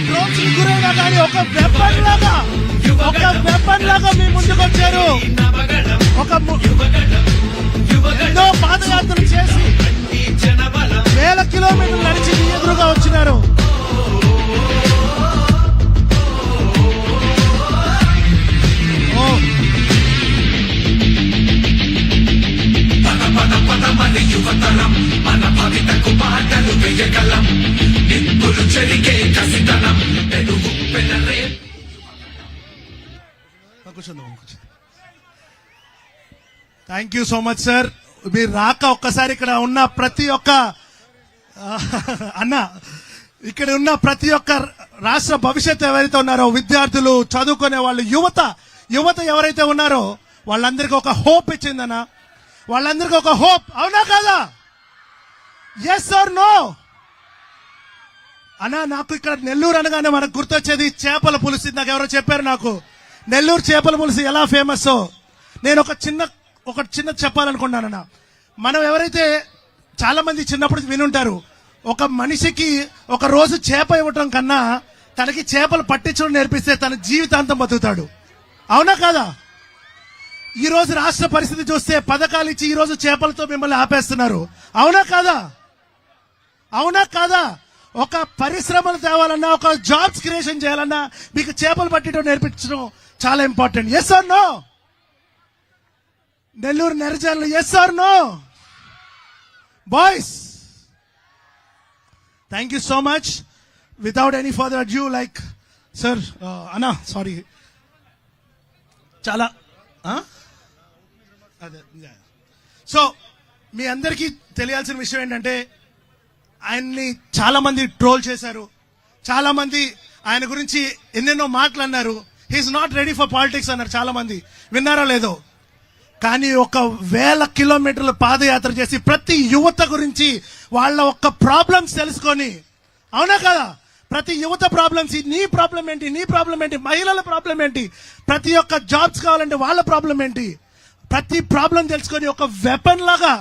Trolls గురైనా కానీ ఒక weapon లాగా ఒక వెపన్ లాగా మీ ముందుకు వచ్చారు ఒక ఎన్నో పాదయాత్రలు చేసి వేల కిలోమీటర్ కూర్చుందాం కూర్చుందాం thank you so much sir మీరు రాక ఒక్కసారి ఇక్కడ ఉన్న ప్రతి ఒక్క అన్న ఇక్కడ ఉన్న ప్రతి ఒక్క రాష్ట్ర భవిష్యత్తు ఎవరైతే ఉన్నారో విద్యార్థులు చదువుకునే వాళ్ళు యువత యువత ఎవరైతే ఉన్నారో వాళ్ళందరికీ ఒక హోప్ ఇచ్చిందన్న వాళ్ళందరికీ ఒక హోప్ అవునా కాదా? ఎస్ ఆర్ నో అన్నా నాకు ఇక్కడ నెల్లూరు అనగానే మనకు గుర్తొచ్చేది చేపల పులుసు. నాకు ఎవరో చెప్పారు నాకు. నెల్లూరు చేపల పులుసు ఎలా ఫేమస్ నేను ఒక చిన్న ఒక చిన్న చెప్పాలనుకున్నానన్న. మనం ఎవరైతే చాలా మంది చిన్నప్పుడు వినుంటారు ఒక మనిషికి ఒక రోజు చేప ఇవ్వటం కన్నా తనకి చేపలు పట్టించడం నేర్పిస్తే తన జీవితాంతం బతుకుతాడు. అవునా కాదా? ఈరోజు రాష్ట్ర పరిస్థితి చూస్తే పథకాలు ఇచ్చి ఈ రోజు చేపలతో మిమ్మల్ని ఆపేస్తున్నారు. అవునా కాదా? అవునా కాదా? ఒక పరిశ్రమలు తేవాలన్నా ఒక జాబ్స్ క్రియేషన్ చేయాలన్నా మీకు చేపలు పట్టడం నేర్పించడం చాలా important. Yes or no Nellore నెరజాలు yes or no boys thank you so much without any further due like sir అనా సారీ చాలా ఆ? అదే సో మీ అందరికీ తెలియాల్సిన విషయం ఏంటంటే ఆయన్ని చాలామంది ట్రోల్ చేశారు. చాలా మంది ఆయన గురించి ఎన్నెన్నో మాటలు అన్నారు. He is not ready for politics అన్నారు చాలా మంది విన్నారో లేదో? కానీ ఒక వేల కిలోమీటర్ల పాదయాత్ర చేసి ప్రతి యువత గురించి వాళ్ళ ఒక్క ప్రాబ్లమ్స్ తెలుసుకొని అవునా కదా? ప్రతి యువత ప్రాబ్లమ్స్ నీ ప్రాబ్లం ఏంటి నీ ప్రాబ్లం ఏంటి మహిళల ప్రాబ్లం ఏంటి ప్రతి ఒక్క జాబ్స్ కావాలంటే వాళ్ళ ప్రాబ్లం ఏంటి? ప్రతి ప్రాబ్లం తెలుసుకొని ఒక వెపన్ లాగా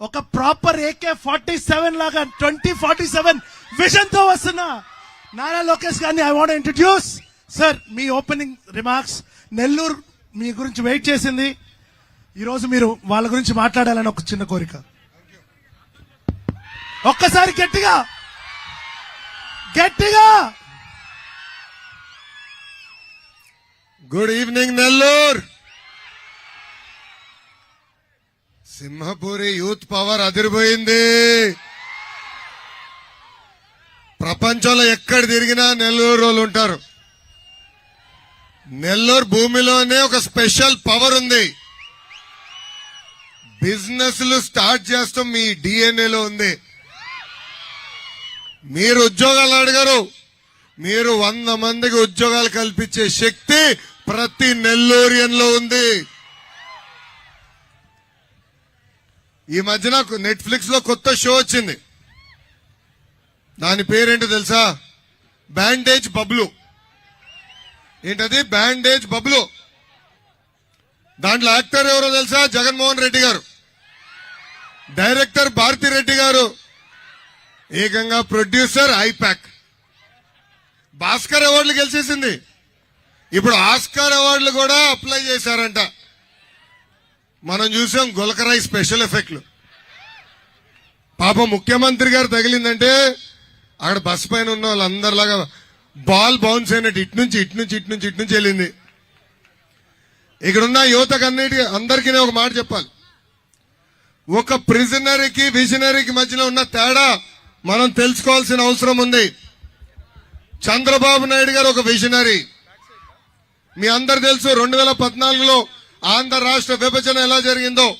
ఒక ప్రాపర్ ఏకే ఫార్టీ సెవెన్ లాగా ట్వంటీ ఫార్టీ సెవెన్ విజన్తో వస్తున్నా వస్తున్న నారా లోకేష్ గారిని ఐ వాంట్ ఇంట్రడ్యూస్ సార్ మీ ఓపెనింగ్ రిమార్క్స్ నెల్లూరు మీ గురించి వెయిట్ చేసింది. ఈరోజు మీరు వాళ్ళ గురించి మాట్లాడాలని ఒక చిన్న కోరిక. ఒక్కసారి గట్టిగా! గట్టిగా! Good evening Nellore Simhapuri youth power అదిరిపోయింది. ప్రపంచంలో ఎక్కడ తిరిగినా నెల్లూరు వాళ్ళు ఉంటారు. నెల్లూరు భూమిలోనే ఒక స్పెషల్ పవర్ ఉంది. బిజినెస్లు స్టార్ట్ చేస్తాం మీ డిఎన్ఏలో ఉంది. మీరు ఉద్యోగాలు అడగరు. మీరు వంద మందికి ఉద్యోగాలు కల్పించే శక్తి ప్రతి నెల్లూరియన్లో ఉంది. ఈ మధ్యన నెట్ఫ్లిక్స్లో కొత్త షో వచ్చింది. దాని పేరేంటో తెలుసా? బ్యాండేజ్ బబ్లు. ఏంటది? బ్యాండేజ్ బబ్లు. దాంట్లో యాక్టర్ ఎవరో తెలుసా? జగన్మోహన్ రెడ్డి గారు. డైరెక్టర్ భారతి రెడ్డి గారు. ఏకంగా ప్రొడ్యూసర్ ఐపాక్. భాస్కర్ అవార్డులు గెలిచేసింది. ఇప్పుడు ఆస్కార్ అవార్డులు కూడా అప్లై చేశారంట. మనం చూసాం గులకరాయి స్పెషల్ ఎఫెక్ట్లు. పాపం ముఖ్యమంత్రి గారు తగిలిందంటే అక్కడ బస్ పైన ఉన్న వాళ్ళందరిలాగా బాల్ బౌన్స్ అయినట్టు ఇటు నుంచి ఇటు నుంచి ఇటు నుంచి ఇటు నుంచి వెళ్ళింది. ఇక్కడున్న యువతకు అన్నిటి అందరికీ ఒక మాట చెప్పాలి. ఒక ప్రిజనరీకి విజనరీకి మధ్యలో ఉన్న తేడా మనం తెలుసుకోవాల్సిన అవసరం ఉంది. చంద్రబాబు నాయుడు గారు ఒక విజనరీ మీ అందరు తెలుసు రెండు వేల పద్నాలుగులో ఆంధ్ర రాష్ట్ర విభజన ఎలా జరిగిందో.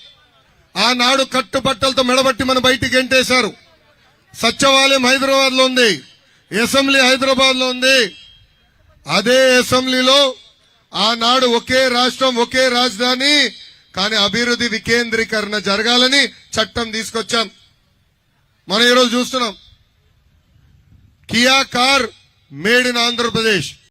ఆనాడు కట్టుబట్టలతో మెడబట్టి మన బయటికి ఎంటేశారు. సత్యవాలయం హైదరాబాద్లో ఉంది. అసెంబ్లీ హైదరాబాద్లో ఉంది. అదే అసెంబ్లీలో ఆనాడు ఒకే రాష్ట్రం ఒకే రాజధాని కానీ అభివృద్ధి వికేంద్రీకరణ జరగాలని చట్టం తీసుకొచ్చాం. మనం ఈరోజు చూస్తున్నాం. Kia car made in Andhra Pradesh.